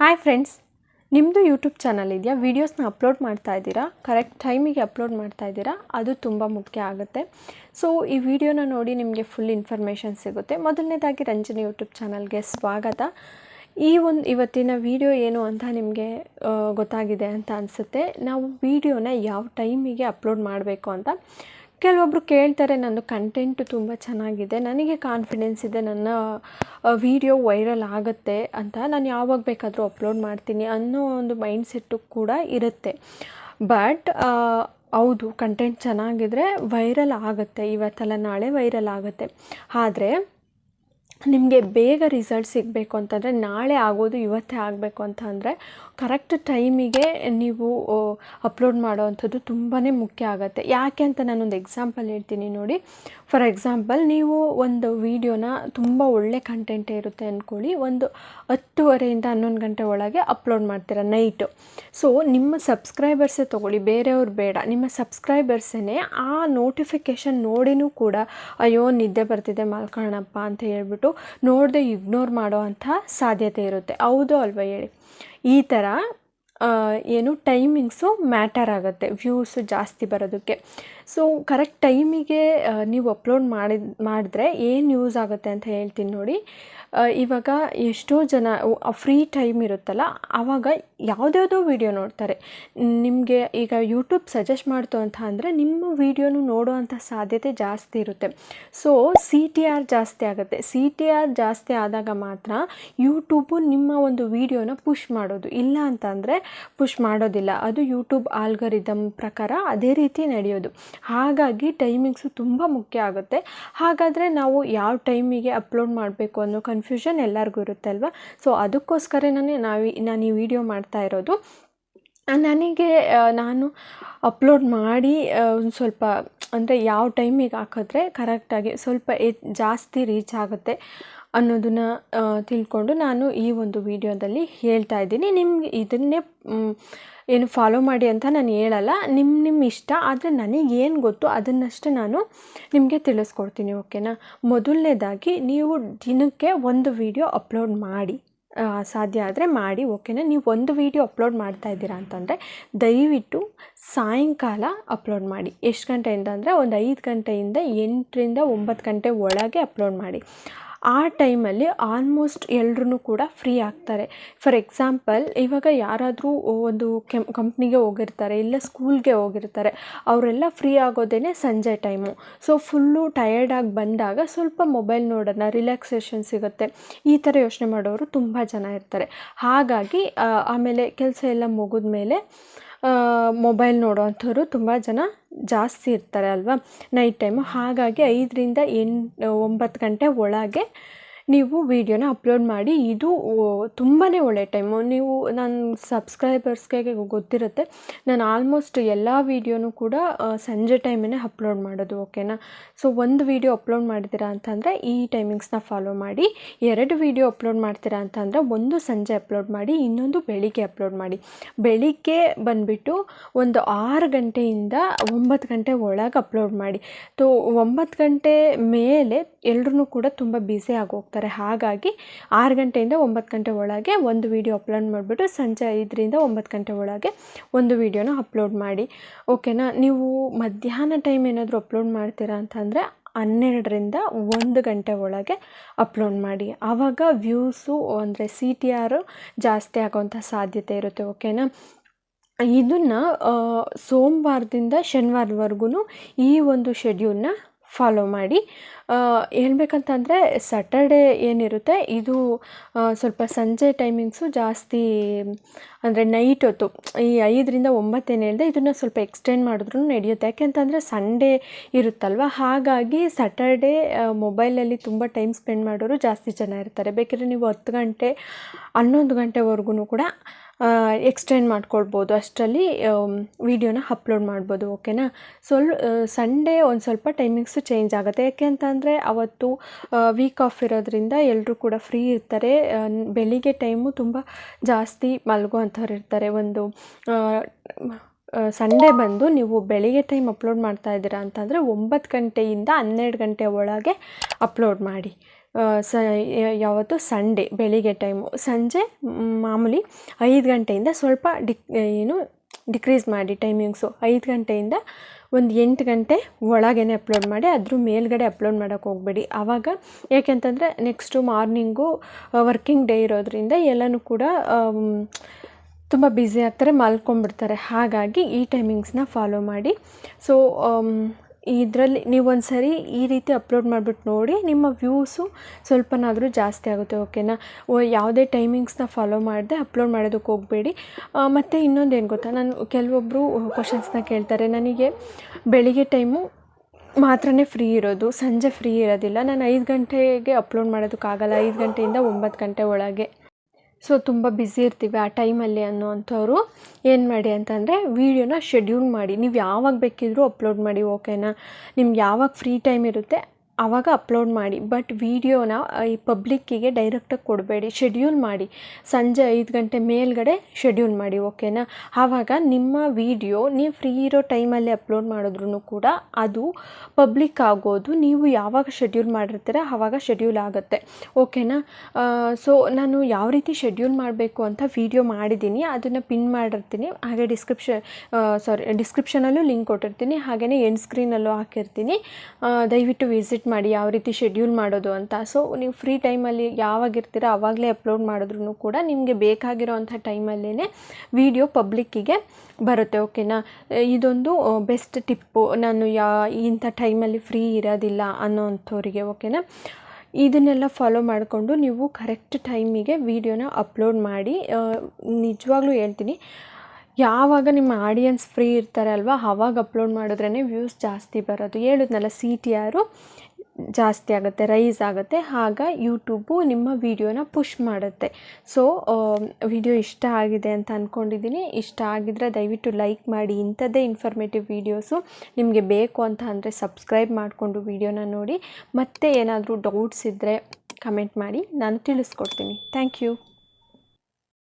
Hi friends ನಿಮ್ಮದು YouTube channel ಇದೆಯಾ? ವೀಡಿಯೋಸ್ನ ಅಪ್ಲೋಡ್ ಮಾಡ್ತಾ ಇದ್ದೀರಾ? ಕರೆಕ್ಟ್ ಟೈಮಿಗೆ ಅಪ್ಲೋಡ್ ಮಾಡ್ತಾ ಇದ್ದೀರಾ? ಅದು ತುಂಬ ಮುಖ್ಯ ಆಗುತ್ತೆ. ಸೊ ಈ ವಿಡಿಯೋನ ನೋಡಿ ನಿಮಗೆ ಫುಲ್ ಇನ್ಫಾರ್ಮೇಷನ್ ಸಿಗುತ್ತೆ. ಮೊದಲನೇದಾಗಿ ರಂಜನಿ ಯೂಟ್ಯೂಬ್ ಚಾನಲ್ಗೆ ಸ್ವಾಗತ. ಈ ಒಂದು ಇವತ್ತಿನ ವಿಡಿಯೋ ಏನು ಅಂತ ನಿಮಗೆ ಗೊತ್ತಾಗಿದೆ ಅಂತ ಅನಿಸುತ್ತೆ. ನಾವು ವಿಡಿಯೋನ ಯಾವ ಟೈಮಿಗೆ ಅಪ್ಲೋಡ್ ಮಾಡಬೇಕು ಅಂತ. ಕೆಲವೊಬ್ಬರು ಕೇಳ್ತಾರೆ ನನ್ನ ಕಂಟೆಂಟು ತುಂಬ ಚೆನ್ನಾಗಿದೆ, ನನಗೆ ಕಾನ್ಫಿಡೆನ್ಸ್ ಇದೆ, ನನ್ನ ವೀಡಿಯೋ ವೈರಲ್ ಆಗುತ್ತೆ ಅಂತ ನಾನು ಯಾವಾಗ ಬೇಕಾದರೂ ಅಪ್ಲೋಡ್ ಮಾಡ್ತೀನಿ ಅನ್ನೋ ಒಂದು ಮೈಂಡ್ ಸೆಟ್ಟು ಕೂಡ ಇರುತ್ತೆ. ಬಟ್ ಹೌದು ಕಂಟೆಂಟ್ ಚೆನ್ನಾಗಿದ್ರೆ ವೈರಲ್ ಆಗುತ್ತೆ, ಇವತ್ತಲ್ಲ ನಾಳೆ ವೈರಲ್ ಆಗುತ್ತೆ. ಆದರೆ ನಿಮಗೆ ಬೇಗ ರಿಸಲ್ಟ್ ಸಿಗಬೇಕು ಅಂತಂದರೆ ನಾಳೆ ಆಗೋದು ಇವತ್ತೇ ಆಗಬೇಕು ಅಂತ ಅಂದರೆ ಕರೆಕ್ಟ್ ಟೈಮಿಗೆ ನೀವು ಅಪ್ಲೋಡ್ ಮಾಡೋವಂಥದ್ದು ತುಂಬಾ ಮುಖ್ಯ ಆಗುತ್ತೆ. ಯಾಕೆ ಅಂತ ನಾನೊಂದು ಎಕ್ಸಾಂಪಲ್ ಹೇಳ್ತೀನಿ ನೋಡಿ. ಫಾರ್ ಎಕ್ಸಾಂಪಲ್ ನೀವು ಒಂದು ವೀಡಿಯೋನ ತುಂಬ ಒಳ್ಳೆ ಕಂಟೆಂಟೇ ಇರುತ್ತೆ ಅಂದ್ಕೊಳ್ಳಿ ಒಂದು ಹತ್ತುವರೆಯಿಂದ ಹನ್ನೊಂದು ಗಂಟೆ ಒಳಗೆ ಅಪ್ಲೋಡ್ ಮಾಡ್ತೀರಾ ನೈಟು ಸೊ ನಿಮ್ಮ ಸಬ್ಸ್ಕ್ರೈಬರ್ಸೇ ತೊಗೊಳ್ಳಿ. ಬೇರೆಯವ್ರು ಬೇಡ. ನಿಮ್ಮ ಸಬ್ಸ್ಕ್ರೈಬರ್ಸೇ ಆ ನೋಟಿಫಿಕೇಷನ್ ನೋಡಿನೂ ಕೂಡ, ಅಯ್ಯೋ, ನಿದ್ದೆ ಬರ್ತಿದೆ ಮಲ್ಕೊಳ್ಳೋಣಪ್ಪ ಅಂತ ಹೇಳ್ಬಿಟ್ಟು ನೋಡದೆ ಇಗ್ನೋರ್ ಮಾಡೋ ಅಂಥ ಸಾಧ್ಯತೆ ಇರುತ್ತೆ. ಹೌದು ಅಲ್ವಾ ಹೇಳಿ. ಈ ಥರ ಏನು ಟೈಮಿಂಗ್ಸು ಮ್ಯಾಟರ್ ಆಗುತ್ತೆ ವ್ಯೂಸ್ ಜಾಸ್ತಿ ಬರೋದಕ್ಕೆ. ಸೊ ಕರೆಕ್ಟ್ ಟೈಮಿಗೆ ನೀವು ಅಪ್ಲೋಡ್ ಮಾಡಿದ, ಮಾಡಿದ್ರೆ ಏನು ಯೂಸ್ ಆಗುತ್ತೆ ಅಂತ ಹೇಳ್ತೀನಿ ನೋಡಿ. ಇವಾಗ ಎಷ್ಟೋ ಜನ ಫ್ರೀ ಟೈಮ್ ಇರುತ್ತಲ್ಲ ಆವಾಗ ಯಾವುದ್ಯಾವುದೋ ವೀಡಿಯೋ ನೋಡ್ತಾರೆ. ನಿಮಗೆ ಈಗ ಯೂಟ್ಯೂಬ್ ಸಜೆಸ್ಟ್ ಮಾಡ್ತು ಅಂತ ಅಂದರೆ ನಿಮ್ಮ ವೀಡಿಯೋನು ನೋಡುವಂಥ ಸಾಧ್ಯತೆ ಜಾಸ್ತಿ ಇರುತ್ತೆ. ಸೊ ಸಿ ಟಿ ಆರ್ ಜಾಸ್ತಿ ಆಗುತ್ತೆ. ಸಿ ಟಿ ಆರ್ ಜಾಸ್ತಿ ಆದಾಗ ಮಾತ್ರ ಯೂಟ್ಯೂಬು ನಿಮ್ಮ ಒಂದು ವೀಡಿಯೋನ ಪುಷ್ ಮಾಡೋದು. ಇಲ್ಲ ಅಂತಂದರೆ ಪುಷ್ ಮಾಡೋದಿಲ್ಲ. ಅದು ಯೂಟ್ಯೂಬ್ ಆಲ್ಗರಿದಮ್ ಪ್ರಕಾರ ಅದೇ ರೀತಿ ನಡೆಯೋದು. ಹಾಗಾಗಿ ಟೈಮಿಂಗ್ಸು ತುಂಬ ಮುಖ್ಯ ಆಗುತ್ತೆ. ಹಾಗಾದರೆ ನಾವು ಯಾವ ಟೈಮಿಗೆ ಅಪ್ಲೋಡ್ ಮಾಡಬೇಕು ಅನ್ನೋ ಕನ್ಫ್ಯೂಷನ್ ಎಲ್ಲರಿಗೂ ಇರುತ್ತೆ ಅಲ್ವಾ? ಸೊ ಅದಕ್ಕೋಸ್ಕರನೇ ನಾವು ನಾನು ಈ ವಿಡಿಯೋ ಮಾಡ್ತಾ ಇರೋದು. ನನಗೆ ನಾನು ಅಪ್ಲೋಡ್ ಮಾಡಿ ಒಂದು ಸ್ವಲ್ಪ, ಅಂದರೆ ಯಾವ ಟೈಮಿಗೆ ಹಾಕಿದ್ರೆ ಕರೆಕ್ಟಾಗಿ ಸ್ವಲ್ಪ ಜಾಸ್ತಿ ರೀಚ್ ಆಗುತ್ತೆ. ಅನ್ನೋದನ್ನ ತಿಳ್ಕೊಂಡು ನಾನು ಈ ಒಂದು ವಿಡಿಯೋದಲ್ಲಿ ಹೇಳ್ತಾ ಇದ್ದೀನಿ. ನಿಮ್ಗೆ ಇದನ್ನೇ ಏನು ಫಾಲೋ ಮಾಡಿ ಅಂತ ನಾನು ಹೇಳಲ್ಲ. ನಿಮ್ಮ ನಿಮ್ಮ ಇಷ್ಟ ಆದರೆ ನನಗೇನು ಗೊತ್ತು ಅದನ್ನಷ್ಟೇ ನಾನು ನಿಮಗೆ ತಿಳಿಸ್ಕೊಡ್ತೀನಿ, ಓಕೆನಾ? ಮೊದಲನೇದಾಗಿ ನೀವು ದಿನಕ್ಕೆ ಒಂದು ವಿಡಿಯೋ ಅಪ್ಲೋಡ್ ಮಾಡಿ ಸಾಧ್ಯ ಆದರೆ ಮಾಡಿ, ಓಕೆನಾ? ನೀವು ಒಂದು ವೀಡಿಯೋ ಅಪ್ಲೋಡ್ ಮಾಡ್ತಾ ಇದ್ದೀರಾ ಅಂತಂದರೆ ದಯವಿಟ್ಟು ಸಾಯಂಕಾಲ ಅಪ್ಲೋಡ್ ಮಾಡಿ. ಎಷ್ಟು ಗಂಟೆಯಿಂದ ಅಂದರೆ ಒಂದು ಐದು ಗಂಟೆಯಿಂದ ಎಂಟರಿಂದ ಒಂಬತ್ತು ಗಂಟೆ ಒಳಗೆ ಅಪ್ಲೋಡ್ ಮಾಡಿ. ಆ ಟೈಮಲ್ಲಿ ಆಲ್ಮೋಸ್ಟ್ ಎಲ್ರೂ ಕೂಡ ಫ್ರೀ ಆಗ್ತಾರೆ. ಫಾರ್ ಎಕ್ಸಾಂಪಲ್ ಇವಾಗ ಯಾರಾದರೂ ಒಂದು ಕೆಮ್ ಕಂಪ್ನಿಗೆ ಹೋಗಿರ್ತಾರೆ, ಇಲ್ಲ ಸ್ಕೂಲ್ಗೆ ಹೋಗಿರ್ತಾರೆ, ಅವರೆಲ್ಲ ಫ್ರೀ ಆಗೋದೇ ಸಂಜೆ ಟೈಮು ಸೊ ಫುಲ್ಲು ಟಯರ್ಡಾಗಿ ಬಂದಾಗ ಸ್ವಲ್ಪ ಮೊಬೈಲ್ ನೋಡೋಣ ರಿಲ್ಯಾಕ್ಸೇಷನ್ ಸಿಗುತ್ತೆ. ಈ ಥರ ಯೋಚನೆ ಮಾಡೋರು ತುಂಬ ಜನ ಇರ್ತಾರೆ. ಹಾಗಾಗಿ ಆಮೇಲೆ ಕೆಲಸ ಎಲ್ಲ ಮುಗಿದ ಮೇಲೆ ಮೊಬೈಲ್ ನೋಡೋವಂಥವ್ರು ತುಂಬ ಜನ ಜಾಸ್ತಿ ಇರ್ತಾರೆ ಅಲ್ವಾ? ನೈಟ್ ಟೈಮು ಹಾಗಾಗಿ ಐದರಿಂದ ಎಂಟು, ಒಂಬತ್ತು ಗಂಟೆ ಒಳಗೆ ನೀವು ವೀಡಿಯೋನ ಅಪ್ಲೋಡ್ ಮಾಡಿ, ಇದು ತುಂಬಾ ಒಳ್ಳೆ ಟೈಮು. ನೀವು ನನ್ನ ಸಬ್ಸ್ಕ್ರೈಬರ್ಸ್ಗೆ ಗೊತ್ತಿರುತ್ತೆ, ನಾನು ಆಲ್ಮೋಸ್ಟ್ ಎಲ್ಲ ವೀಡಿಯೋನು ಕೂಡ ಸಂಜೆ ಟೈಮೇ ಅಪ್ಲೋಡ್ ಮಾಡೋದು, ಓಕೆನಾ? ಸೊ, ಒಂದು ವೀಡಿಯೋ ಅಪ್ಲೋಡ್ ಮಾಡಿದ್ದೀರಾ ಅಂತಂದರೆ, ಈ ಟೈಮಿಂಗ್ಸ್ನ ಫಾಲೋ ಮಾಡಿ, ಎರಡು ವೀಡಿಯೋ ಅಪ್ಲೋಡ್ ಮಾಡ್ತೀರಾ ಅಂತಂದರೆ, ಒಂದು ಸಂಜೆ ಅಪ್ಲೋಡ್ ಮಾಡಿ, ಇನ್ನೊಂದು ಬೆಳಿಗ್ಗೆ ಅಪ್ಲೋಡ್ ಮಾಡಿ. ಬೆಳಿಗ್ಗೆ ಬಂದುಬಿಟ್ಟು ಒಂದು ಆರು ಗಂಟೆಯಿಂದ ಒಂಬತ್ತು ಗಂಟೆ ಒಳಗೆ ಅಪ್ಲೋಡ್ ಮಾಡಿ. ತೋ, ಒಂಬತ್ತು ಗಂಟೆ ಮೇಲೆ ಎಲ್ಲರೂ ಕೂಡ ತುಂಬ ಬ್ಯುಸಿ ಆಗೋಗ್ತಾರೆ ಹಾಗಾಗಿ ಆರು ಗಂಟೆಯಿಂದ ಒಂಬತ್ತು ಗಂಟೆ ಒಳಗೆ ಒಂದು ವೀಡಿಯೋ ಅಪ್ಲೋಡ್ ಮಾಡಿಬಿಟ್ಟು ಸಂಜೆ ಐದರಿಂದ ಒಂಬತ್ತು ಗಂಟೆ ಒಳಗೆ ಒಂದು ವೀಡಿಯೋನ ಅಪ್ಲೋಡ್ ಮಾಡಿ. ಓಕೆನಾ ನೀವು ಮಧ್ಯಾಹ್ನ ಟೈಮ್ ಏನಾದರೂ ಅಪ್ಲೋಡ್ ಮಾಡ್ತೀರಾ ಅಂತಂದರೆ ಹನ್ನೆರಡರಿಂದ ಒಂದು ಗಂಟೆ ಒಳಗೆ ಅಪ್ಲೋಡ್ ಮಾಡಿ. ಆವಾಗ ವ್ಯೂಸು ಅಂದರೆ ಸಿ ಟಿ ಆರು ಜಾಸ್ತಿ ಆಗೋವಂಥ ಸಾಧ್ಯತೆ ಇರುತ್ತೆ. ಓಕೆನಾ ಇದನ್ನು ಸೋಮವಾರದಿಂದ ಶನಿವಾರದವರೆಗೂ ಈ ಒಂದು ಶೆಡ್ಯೂಲ್ನ ಫಾಲೋ ಮಾಡಿ. ಹೇಳ್ಬೇಕಂತಂದರೆ ಸ್ಯಾಟರ್ಡೇ ಏನಿರುತ್ತೆ, ಇದು ಸ್ವಲ್ಪ ಸಂಜೆ ಟೈಮಿಂಗ್ಸು ಜಾಸ್ತಿ, ಅಂದರೆ ನೈಟ್ ಹೊತ್ತು, ಈ ಐದರಿಂದ ಒಂಬತ್ತೇನು ಹೇಳಿದೆ ಇದನ್ನು ಸ್ವಲ್ಪ ಎಕ್ಸ್ಟೆಂಡ್ ಮಾಡಿದ್ರೂ ನಡೆಯುತ್ತೆ. ಯಾಕೆಂತಂದರೆ ಸಂಡೇ ಇರುತ್ತಲ್ವ? ಹಾಗಾಗಿ ಸ್ಯಾಟರ್ಡೇ ಮೊಬೈಲಲ್ಲಿ ತುಂಬ ಟೈಮ್ ಸ್ಪೆಂಡ್ ಮಾಡೋರು ಜಾಸ್ತಿ ಜನ ಇರ್ತಾರೆ. ಬೇಕಿದ್ರೆ ನೀವು ಹತ್ತು ಗಂಟೆ, ಹನ್ನೊಂದು ಗಂಟೆವರೆಗೂ ಕೂಡ ಎಕ್ಸ್ಟೆಂಡ್ ಮಾಡ್ಕೊಳ್ಬೋದು ಅಷ್ಟರಲ್ಲಿ ವಿಡಿಯೋನ ಅಪ್ಲೋಡ್ ಮಾಡ್ಬೋದು ಓಕೆನಾ ಸ್ವಲ್ ಸಂಡೇ ಒಂದು ಸ್ವಲ್ಪ ಟೈಮಿಂಗ್ಸು ಚೇಂಜ್ ಆಗುತ್ತೆ. ಯಾಕೆ ಅಂತಂದರೆ ಅವತ್ತು ವೀಕ್ ಆಫ್ ಇರೋದ್ರಿಂದ ಎಲ್ಲರೂ ಕೂಡ ಫ್ರೀ ಇರ್ತಾರೆ. ಬೆಳಿಗ್ಗೆ ಟೈಮು ತುಂಬ ಜಾಸ್ತಿ ಮಲಗುವಂಥವ್ರು ಇರ್ತಾರೆ. ಒಂದು ಸಂಡೇ ಬಂದು ನೀವು ಬೆಳಿಗ್ಗೆ ಟೈಮ್ ಅಪ್ಲೋಡ್ ಮಾಡ್ತಾ ಇದ್ದೀರಾ ಅಂತಂದರೆ ಒಂಬತ್ತು ಗಂಟೆಯಿಂದ ಹನ್ನೆರಡು ಗಂಟೆ ಒಳಗೆ ಅಪ್ಲೋಡ್ ಮಾಡಿ. ಸ ಯಾವತ್ತು ಸಂಡೇ, ಬೆಳಿಗ್ಗೆ ಟೈಮು ಸಂಜೆ ಮಾಮೂಲಿ ಐದು ಗಂಟೆಯಿಂದ ಸ್ವಲ್ಪ ಡಿಕ್, ಏನು ಡಿಕ್ರೀಸ್ ಮಾಡಿ ಟೈಮಿಂಗ್ಸು ಐದು ಗಂಟೆಯಿಂದ ಒಂದು ಎಂಟು ಗಂಟೆ ಒಳಗೇ ಅಪ್ಲೋಡ್ ಮಾಡಿ, ಅದ್ರ ಮೇಲ್ಗಡೆ ಅಪ್ಲೋಡ್ ಮಾಡೋಕ್ಕೆ ಹೋಗಬೇಡಿ. ಆವಾಗ ಯಾಕೆಂತಂದರೆ ನೆಕ್ಸ್ಟು ಮಾರ್ನಿಂಗು ವರ್ಕಿಂಗ್ ಡೇ ಇರೋದ್ರಿಂದ ಎಲ್ಲನೂ ಕೂಡ ತುಂಬ ಬ್ಯುಸಿ ಆಗ್ತಾರೆ, ಮಲ್ಕೊಂಡ್ಬಿಡ್ತಾರೆ. ಹಾಗಾಗಿ ಈ ಟೈಮಿಂಗ್ಸ್ನ ಫಾಲೋ ಮಾಡಿ. ಸೊ ಇದರಲ್ಲಿ ನೀವು ಒಂದು ಸರಿ ಈ ರೀತಿ ಅಪ್ಲೋಡ್ ಮಾಡಿಬಿಟ್ಟು ನೋಡಿ, ನಿಮ್ಮ ವ್ಯೂಸು ಸ್ವಲ್ಪನಾದರೂ ಜಾಸ್ತಿ ಆಗುತ್ತೆ, ಓಕೆನಾ? ಯಾವುದೇ ಟೈಮಿಂಗ್ಸ್ನ ಫಾಲೋ ಮಾಡಿದೆ ಅಪ್ಲೋಡ್ ಮಾಡೋದಕ್ಕೆ ಹೋಗಬೇಡಿ. ಮತ್ತು ಇನ್ನೊಂದು ಏನು ಗೊತ್ತಾ? ನಾನು ಕೆಲವೊಬ್ಬರು ಕ್ವಶನ್ಸ್ನ ಕೇಳ್ತಾರೆ, ನನಗೆ ಬೆಳಿಗ್ಗೆ ಟೈಮು ಮಾತ್ರನೇ ಫ್ರೀ ಇರೋದು, ಸಂಜೆ ಫ್ರೀ ಇರೋದಿಲ್ಲ. ನಾನು ಐದು ಗಂಟೆಗೆ ಅಪ್ಲೋಡ್ ಮಾಡೋದಕ್ಕಾಗಲ್ಲ, ಐದು ಗಂಟೆಯಿಂದ ಒಂಬತ್ತು ಗಂಟೆ ಒಳಗೆ. ಸೊ ತುಂಬ ಬ್ಯುಸಿ ಇರ್ತೀವಿ ಆ ಟೈಮಲ್ಲಿ ಅನ್ನೋವಂಥವ್ರು ಏನು ಮಾಡಿ ಅಂತಂದರೆ ವೀಡಿಯೋನ ಶೆಡ್ಯೂಲ್ ಮಾಡಿ. ನೀವು ಯಾವಾಗ ಬೇಕಿದ್ದರೂ ಅಪ್ಲೋಡ್ ಮಾಡಿ ಓಕೆನಾ ನಿಮ್ಗೆ ಯಾವಾಗ ಫ್ರೀ ಟೈಮ್ ಇರುತ್ತೆ ಆವಾಗ ಅಪ್ಲೋಡ್ ಮಾಡಿ ಬಟ್ ವೀಡಿಯೋನ ಈ ಪಬ್ಲಿಕ್ಕಿಗೆ ಡೈರೆಕ್ಟಾಗಿ ಕೊಡಬೇಡಿ ಶೆಡ್ಯೂಲ್ ಮಾಡಿ. ಸಂಜೆ ಐದು ಗಂಟೆ ಮೇಲ್ಗಡೆ ಶೆಡ್ಯೂಲ್ ಮಾಡಿ ಓಕೆನಾ ಆವಾಗ ನಿಮ್ಮ ವೀಡಿಯೋ ನೀವು ಫ್ರೀ ಇರೋ ಟೈಮಲ್ಲಿ ಅಪ್ಲೋಡ್ ಮಾಡಿದ್ರೂ ಕೂಡ ಅದು ಪಬ್ಲಿಕ್ ಆಗೋದು. ನೀವು ಯಾವಾಗ ಶೆಡ್ಯೂಲ್ ಮಾಡಿರ್ತೀರ ಆವಾಗ ಶೆಡ್ಯೂಲ್ ಆಗುತ್ತೆ ಓಕೆನಾ ಸೊ ನಾನು ಯಾವ ರೀತಿ ಶೆಡ್ಯೂಲ್ ಮಾಡಬೇಕು ಅಂತ ವೀಡಿಯೋ ಮಾಡಿದ್ದೀನಿ, ಅದನ್ನು ಪಿನ್ ಮಾಡಿರ್ತೀನಿ, ಹಾಗೆ ಡಿಸ್ಕ್ರಿಪ್ಷನ್ ಸಾರಿ ಡಿಸ್ಕ್ರಿಪ್ಷನಲ್ಲೂ ಲಿಂಕ್ ಕೊಟ್ಟಿರ್ತೀನಿ ಹಾಗೆಯೇ ಎಂಡ್ ಸ್ಕ್ರೀನಲ್ಲೂ ಹಾಕಿರ್ತೀನಿ. ದಯವಿಟ್ಟು ವಿಸಿಟ್ ಮಾಡಿ ಯಾವ ರೀತಿ ಶೆಡ್ಯೂಲ್ ಮಾಡೋದು ಅಂತ. ಸೊ ನೀವು ಫ್ರೀ ಟೈಮಲ್ಲಿ ಯಾವಾಗ ಇರ್ತೀರ ಆವಾಗಲೇ ಅಪ್ಲೋಡ್ ಮಾಡಿದ್ರೂ ಕೂಡ ನಿಮಗೆ ಬೇಕಾಗಿರೋವಂಥ ಟೈಮಲ್ಲೇ ವಿಡಿಯೋ ಪಬ್ಲಿಕ್ಕಿಗೆ ಬರುತ್ತೆ ಓಕೆನಾ ಇದೊಂದು ಬೆಸ್ಟ್ ಟಿಪ್ಪು ನಾನು ಯಾ, ಇಂಥ ಟೈಮಲ್ಲಿ ಫ್ರೀ ಇರೋದಿಲ್ಲ ಅನ್ನೋವಂಥವ್ರಿಗೆ ಓಕೆನಾ ಇದನ್ನೆಲ್ಲ ಫಾಲೋ ಮಾಡಿಕೊಂಡು ನೀವು ಕರೆಕ್ಟ್ ಟೈಮಿಗೆ ವೀಡಿಯೋನ ಅಪ್ಲೋಡ್ ಮಾಡಿ ನಿಜವಾಗ್ಲೂ ಹೇಳ್ತೀನಿ, ಯಾವಾಗ ನಿಮ್ಮ ಆಡಿಯನ್ಸ್ ಫ್ರೀ ಇರ್ತಾರೆ ಅಲ್ವಾ ಆವಾಗ ಅಪ್ಲೋಡ್ ಮಾಡಿದ್ರೇ ವ್ಯೂಸ್ ಜಾಸ್ತಿ ಬರೋದು. ಹೇಳಿದ್ನಲ್ಲ ಸಿ ಟಿ ಆರು ಜಾಸ್ತಿ ಆಗುತ್ತೆ ರೈಸ್ ಆಗುತ್ತೆ. ಆಗ ಯೂಟ್ಯೂಬು ನಿಮ್ಮ ವೀಡಿಯೋನ ಪುಷ್ ಮಾಡುತ್ತೆ. ಸೊ ವಿಡಿಯೋ ಇಷ್ಟ ಆಗಿದೆ ಅಂತ ಅಂದ್ಕೊಂಡಿದ್ದೀನಿ ಇಷ್ಟ ಆಗಿದ್ರೆ ದಯವಿಟ್ಟು ಲೈಕ್ ಮಾಡಿ. ಇಂಥದ್ದೇ ಇನ್ಫಾರ್ಮೇಟಿವ್ ವೀಡಿಯೋಸು ನಿಮಗೆ ಬೇಕು ಅಂತ ಅಂದರೆ ಸಬ್ಸ್ಕ್ರೈಬ್ ಮಾಡಿಕೊಂಡು ವೀಡಿಯೋನ ನೋಡಿ. ಮತ್ತೆ ಏನಾದರೂ ಡೌಟ್ಸ್ ಇದ್ದರೆ ಕಮೆಂಟ್ ಮಾಡಿ. ನಾನು ತಿಳಿಸ್ಕೊಡ್ತೀನಿ. Thank you